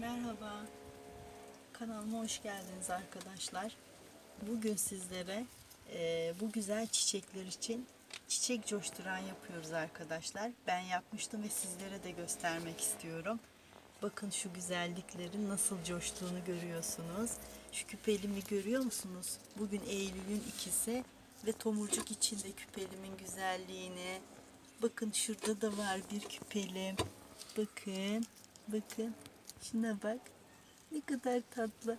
Merhaba. Kanalıma hoş geldiniz arkadaşlar. Bugün sizlere e, bu güzel çiçekler için çiçek coşturan yapıyoruz arkadaşlar. Ben yapmıştım ve sizlere de göstermek istiyorum. Bakın şu güzelliklerin nasıl coştuğunu görüyorsunuz. Şu küpelimi görüyor musunuz? Bugün Eylül'ün ikisi ve tomurcuk içinde küpelimin güzelliğini. Bakın şurada da var bir küpelim. Bakın, bakın. Şuna bak. Ne kadar tatlı.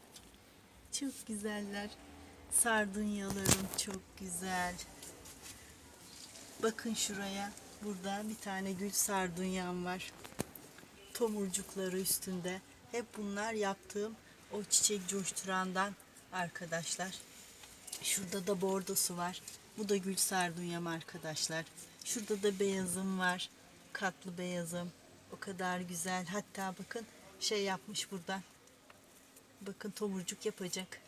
Çok güzeller. Sardunyalarım çok güzel. Bakın şuraya. Burada bir tane gül sardunyam var. Tomurcukları üstünde. Hep bunlar yaptığım o çiçek coşturandan arkadaşlar. Şurada da bordosu var. Bu da gül sardunyam arkadaşlar. Şurada da beyazım var. Katlı beyazım. O kadar güzel. Hatta bakın şey yapmış buradan. Bakın tomurcuk yapacak.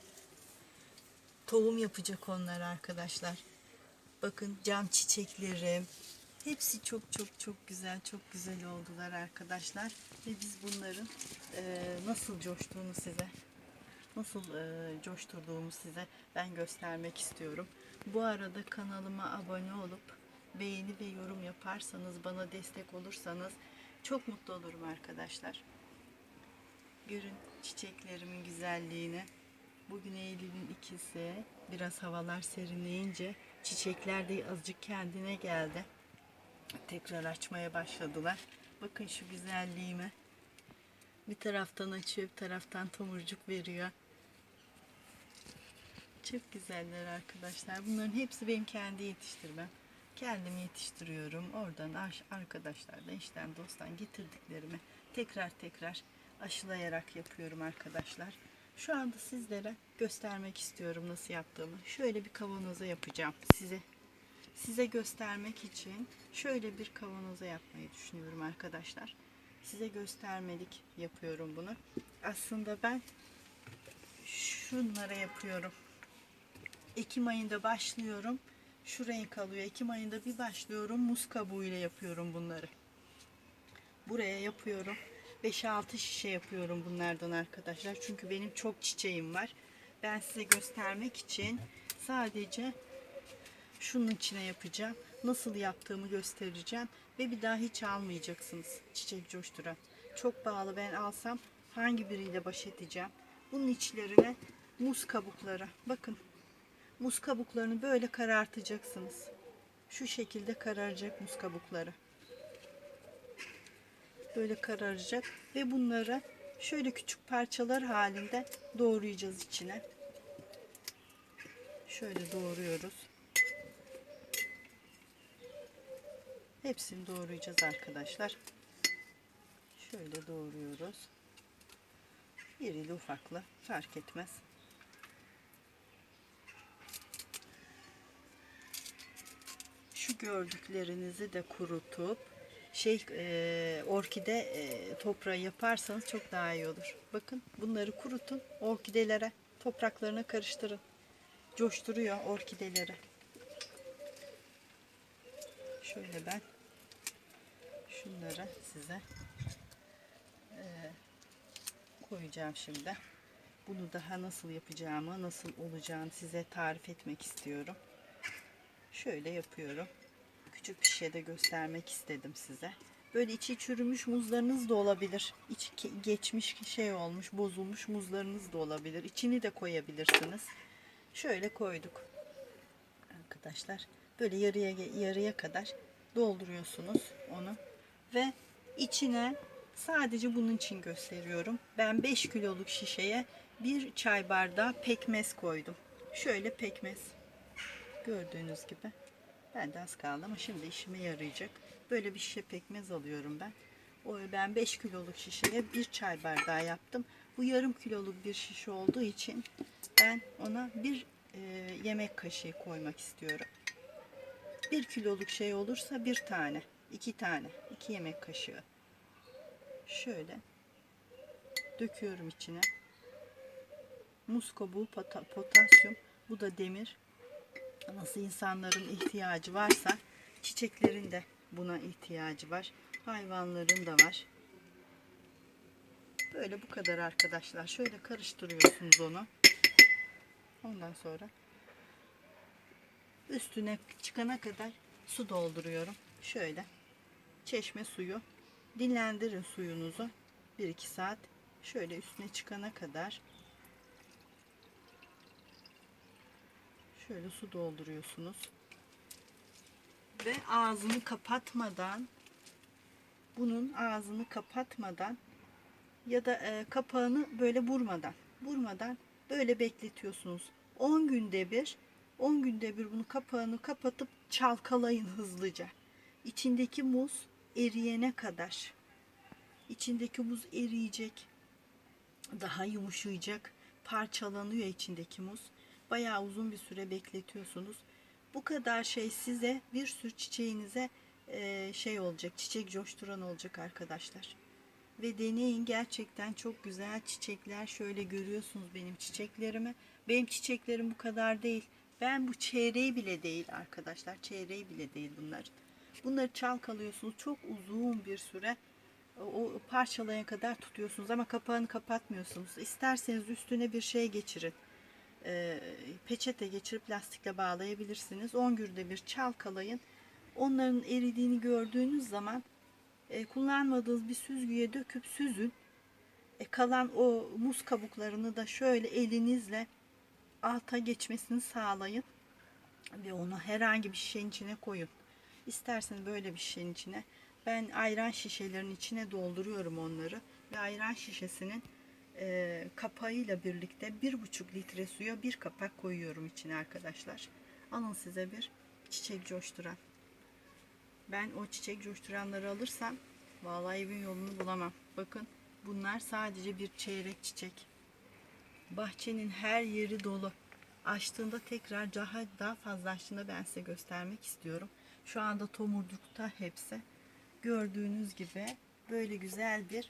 Tohum yapacak onlar arkadaşlar. Bakın cam çiçeklerim. Hepsi çok çok çok güzel, çok güzel oldular arkadaşlar. Ve biz bunların eee, nasıl coştuğunu size, nasıl eee, coşturduğumu size ben göstermek istiyorum. Bu arada kanalıma abone olup beğeni ve yorum yaparsanız, bana destek olursanız çok mutlu olurum arkadaşlar. Görün çiçeklerimin güzelliğini. Bugün Eylül'ün ikisi. Biraz havalar serinleyince çiçekler de azıcık kendine geldi. Tekrar açmaya başladılar. Bakın şu güzelliğime. Bir taraftan açıyor, bir taraftan tomurcuk veriyor. Çok güzeller arkadaşlar. Bunların hepsi benim kendi yetiştirmem. Kendim yetiştiriyorum. Oradan ar- arkadaşlardan, işten, dosttan getirdiklerimi tekrar tekrar aşılayarak yapıyorum arkadaşlar. Şu anda sizlere göstermek istiyorum nasıl yaptığımı. Şöyle bir kavanoza yapacağım size. Size göstermek için şöyle bir kavanoza yapmayı düşünüyorum arkadaşlar. Size göstermelik yapıyorum bunu. Aslında ben şunlara yapıyorum. Ekim ayında başlıyorum. Şu renk alıyor. Ekim ayında bir başlıyorum. Muz kabuğuyla yapıyorum bunları. Buraya yapıyorum. 5-6 şişe yapıyorum bunlardan arkadaşlar. Çünkü benim çok çiçeğim var. Ben size göstermek için sadece şunun içine yapacağım. Nasıl yaptığımı göstereceğim. Ve bir daha hiç almayacaksınız çiçek coşturan. Çok pahalı ben alsam hangi biriyle baş edeceğim. Bunun içlerine muz kabukları. Bakın muz kabuklarını böyle karartacaksınız. Şu şekilde kararacak muz kabukları. Böyle kararacak ve bunları şöyle küçük parçalar halinde doğrayacağız içine. Şöyle doğruyoruz. Hepsini doğrayacağız arkadaşlar. Şöyle doğruyoruz. İrili ufaklı fark etmez. Şu gördüklerinizi de kurutup şey e, orkide e, toprağı yaparsanız çok daha iyi olur. Bakın bunları kurutun orkidelere topraklarına karıştırın. Coşturuyor orkideleri. Şöyle ben şunları size e, koyacağım şimdi. Bunu daha nasıl yapacağımı, nasıl olacağını size tarif etmek istiyorum. Şöyle yapıyorum. Küçük bir şey de göstermek istedim size. Böyle içi çürümüş muzlarınız da olabilir. İç geçmiş şey olmuş, bozulmuş muzlarınız da olabilir. İçini de koyabilirsiniz. Şöyle koyduk. Arkadaşlar böyle yarıya yarıya kadar dolduruyorsunuz onu ve içine sadece bunun için gösteriyorum. Ben 5 kiloluk şişeye bir çay bardağı pekmez koydum. Şöyle pekmez. Gördüğünüz gibi. Ben de az kaldı ama şimdi işime yarayacak. Böyle bir şişe pekmez alıyorum ben. O ben 5 kiloluk şişeye bir çay bardağı yaptım. Bu yarım kiloluk bir şişe olduğu için ben ona bir e, yemek kaşığı koymak istiyorum. Bir kiloluk şey olursa bir tane, iki tane, iki yemek kaşığı. Şöyle döküyorum içine. Muz kabuğu, pota- potasyum, bu da demir. Nasıl insanların ihtiyacı varsa çiçeklerin de buna ihtiyacı var. Hayvanların da var. Böyle bu kadar arkadaşlar. Şöyle karıştırıyorsunuz onu. Ondan sonra üstüne çıkana kadar su dolduruyorum. Şöyle çeşme suyu. Dinlendirin suyunuzu. 1-2 saat. Şöyle üstüne çıkana kadar şöyle su dolduruyorsunuz. Ve ağzını kapatmadan bunun ağzını kapatmadan ya da e, kapağını böyle vurmadan vurmadan böyle bekletiyorsunuz. 10 günde bir 10 günde bir bunu kapağını kapatıp çalkalayın hızlıca. İçindeki muz eriyene kadar. İçindeki muz eriyecek. Daha yumuşayacak. Parçalanıyor içindeki muz. Bayağı uzun bir süre bekletiyorsunuz. Bu kadar şey size bir sürü çiçeğinize e, şey olacak. Çiçek coşturan olacak arkadaşlar. Ve deneyin gerçekten çok güzel çiçekler. Şöyle görüyorsunuz benim çiçeklerimi. Benim çiçeklerim bu kadar değil. Ben bu çeyreği bile değil arkadaşlar. Çeyreği bile değil bunlar. Bunları çalkalıyorsunuz. Çok uzun bir süre o o parçalayana kadar tutuyorsunuz ama kapağını kapatmıyorsunuz. İsterseniz üstüne bir şey geçirin. Ee, peçete geçirip lastikle bağlayabilirsiniz. 10 günde bir çalkalayın. Onların eridiğini gördüğünüz zaman e, kullanmadığınız bir süzgüye döküp süzün. E, kalan o muz kabuklarını da şöyle elinizle alta geçmesini sağlayın. Ve onu herhangi bir şişenin içine koyun. İsterseniz böyle bir şişenin içine. Ben ayran şişelerin içine dolduruyorum onları. Ve ayran şişesinin e, kapağıyla birlikte bir buçuk litre suya bir kapak koyuyorum içine arkadaşlar. Alın size bir çiçek coşturan. Ben o çiçek coşturanları alırsam vallahi evin yolunu bulamam. Bakın bunlar sadece bir çeyrek çiçek. Bahçenin her yeri dolu. Açtığında tekrar daha daha fazla açtığında ben size göstermek istiyorum. Şu anda tomurcukta hepsi. Gördüğünüz gibi böyle güzel bir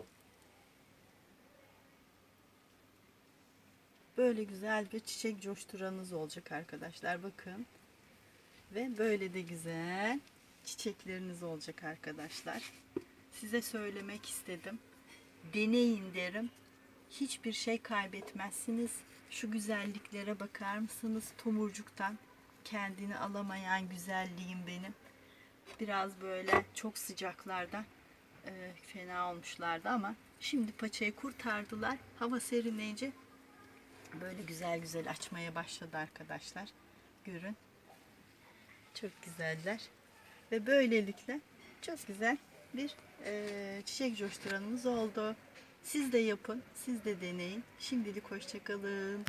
böyle güzel bir çiçek coşturanınız olacak arkadaşlar. Bakın. Ve böyle de güzel çiçekleriniz olacak arkadaşlar. Size söylemek istedim. Deneyin derim. Hiçbir şey kaybetmezsiniz. Şu güzelliklere bakar mısınız? Tomurcuktan kendini alamayan güzelliğim benim. Biraz böyle çok sıcaklarda e, fena olmuşlardı ama şimdi paçayı kurtardılar. Hava serinleyince böyle güzel güzel açmaya başladı arkadaşlar. Görün. Çok güzeller. Ve böylelikle çok güzel bir e, çiçek coşturanımız oldu. Siz de yapın, siz de deneyin. Şimdilik hoşçakalın.